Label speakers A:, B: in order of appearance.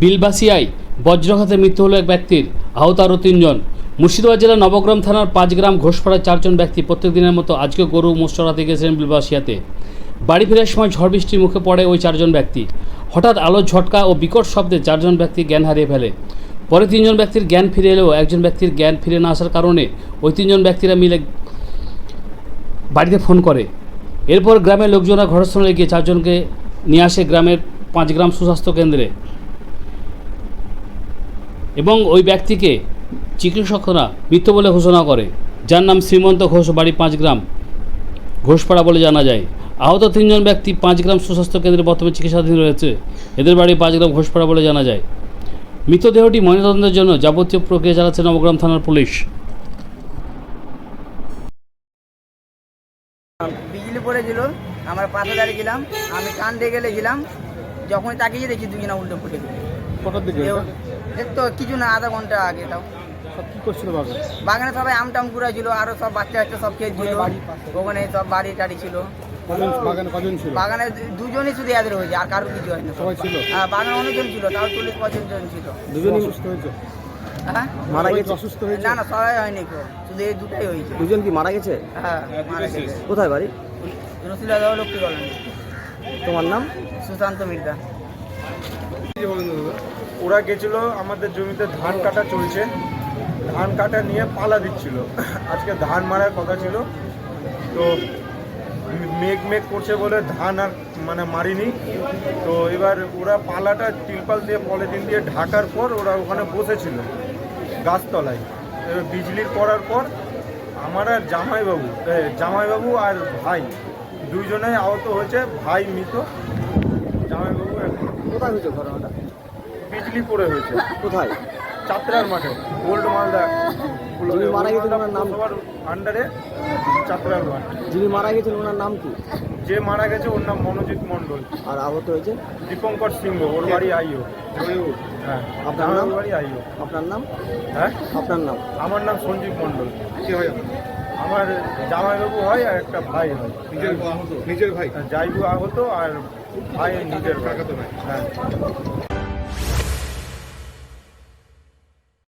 A: বিলবাসিয়ায় বজ্রঘাতে মৃত্যু হলো এক ব্যক্তির, আহত আরও তিনজন। মুর্শিদাবাদ জেলার নবগ্রাম থানার পাঁচগ্রাম ঘোষপাড়ার চারজন ব্যক্তি প্রত্যেক দিনের মতো আজকে গরু মোষ চড়াতে গেছিলেন বিলবাসিয়াতে। বাড়ি ফেরার সময় ঝড় বৃষ্টির মুখে পড়ে ওই চারজন ব্যক্তি। হঠাৎ আলো ঝটকা ও বিকট শব্দে চারজন ব্যক্তি জ্ঞান হারিয়ে ফেলে। পরে তিনজন ব্যক্তির জ্ঞান ফিরে এলেও একজন ব্যক্তির জ্ঞান ফিরে না আসার কারণে ওই তিনজন ব্যক্তিরা মিলে বাড়িতে ফোন করে। এরপর গ্রামের লোকজনরা ঘটনাস্থলে গিয়ে চারজনকে নিয়ে আসে গ্রামের পাঁচ গ্রাম সুস্বাস্থ্য কেন্দ্রে। এবং ওই ব্যক্তিকে চিকিৎসকরা মৃত বলে ঘোষণা করে যার নাম শ্রীমন্ত ঘোষ বাড়ি পাঁচ গ্রাম। ঘোষপাড়া বলে জানা যায় আহত তিনজন ব্যক্তি পাঁচ গ্রাম সুস্বাস্থ্য কেন্দ্রে বর্তমানে চিকিৎসাধীন রয়েছে। এদের বাড়ি পাঁচ গ্রাম ঘোষপাড়া বলে জানা যায়। মৃতদেহটি ময়নাতদন্তের জন্য যাবতীয় প্রক্রিয়া চালাচ্ছে নবগ্রাম থানার পুলিশ।
B: বিজলি পড়েছিল আমরা পাশে দাঁড়িয়েছিলাম আমি কান দিয়ে গেলেছিলাম যখনই তাকিয়ে দেখি দুজনা উল্টো পড়ে গেল
C: দিকে
B: এর তো কিছু না আধা ঘণ্টা আগে তাও?
C: সব কি করছিল বাবা
B: বাগানে সবাই আম টাম কুড়া ছিল আরও সব বাচ্চা বাচ্চা সব খেয়ে খেয়েছিল ওখানে সব বাড়ি টাড়ি ছিল।
C: বাগানে ছিল?
B: দুজনই শুধু এদের হয়েছে আর কারও কিছু হয়নি।
C: সবাই ছিল?
B: হ্যাঁ বাগানে অনেকজন ছিল তাও চল্লিশ পঁচিশ জন ছিল।
C: দুজনই অসুস্থ হয়েছে?
B: হ্যাঁ?
C: মারা গেছে? অসুস্থ হয়েছে?
B: না না সবাই হয়নি কেউ। শুধু এই দুটাই হয়েছে।
D: দুজন কি মারা গেছে?
B: হ্যাঁ মারা গেছে।
D: কোথায় বাড়ি?
B: রসিলা দেওয়া লক্ষ্মী বলেন
D: তোমার নাম?
B: সুশান্ত মির্জা।
E: ওরা গেছিল আমাদের জমিতে ধান কাটা চলছে। ধান কাটা নিয়ে পালা দিচ্ছিল। আজকে ধান মারার কথা ছিল। তো মেঘ মেঘ করছে বলে ধান আর মানে মারিনি। তো এবার ওরা পালাটা তিলপাল দিয়ে পলিথিন দিয়ে ঢাকার পর ওরা ওখানে বসেছিল গাছতলায়। এবার বিজলির পড়ার পর আমার আর জামাইবাবু জামাইবাবু আর ভাই দুইজনে আহত হয়েছে। ভাই মৃত। জামাইবাবু
D: কোথায় হয়েছে ঘটনাটা?
E: বিজলি পড়ে হয়েছে।
D: কোথায়?
E: চাত্রার মাঠে ওল্ড মালদা।
D: যিনি মারা গেছেন ওনার নাম?
E: সবার আন্ডারে চাত্রার মাঠ।
D: যিনি মারা গেছেন ওনার নাম কি?
E: যে মারা গেছে ওর নাম মনোজিৎ মণ্ডল।
D: আর আহত হয়েছে?
E: দীপঙ্কর সিংহ ওর বাড়ি আইও। হ্যাঁ
D: আপনার নাম?
E: বাড়ি আইও।
D: আপনার নাম?
E: হ্যাঁ?
D: আপনার নাম?
E: আমার নাম সঞ্জীব মণ্ডল। কি হয়? আমার জামাইবাবু হয় আর একটা ভাই হয়।
C: নিজের নিজের ভাই
E: জাইবু আহত আর ভাই নিজের কাকাতো ভাই। হ্যাঁ।